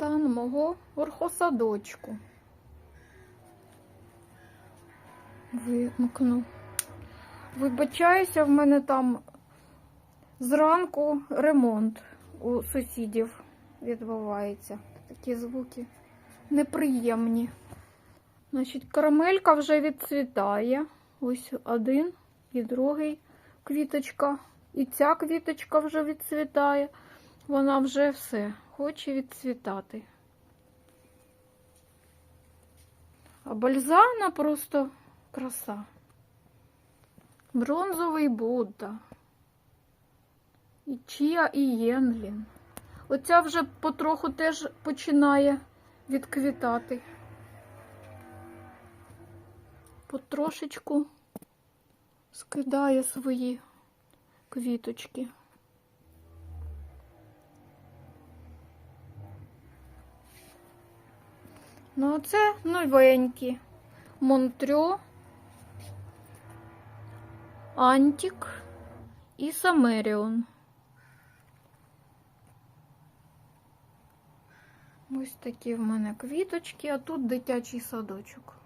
стан мого орхосадочку. Вимкну. Вибачаюся, в мене там зранку ремонт у сусідів відбувається. Такі звуки неприємні. Значить, карамелька вже відцвітає. Ось один і другий квіточка. І ця квіточка вже відцвітає. Вона вже все хоче відцвітати. А бальзана просто краса. Бронзовий Будда. І Чія, і Єнлін. Оця вже потроху теж починає відквітати. Потрошечку скидає свої квіточки. Ну, це новенькі. Монтрю, Антік і Самеріон. Ось такі в мене квіточки, а тут дитячий садочок.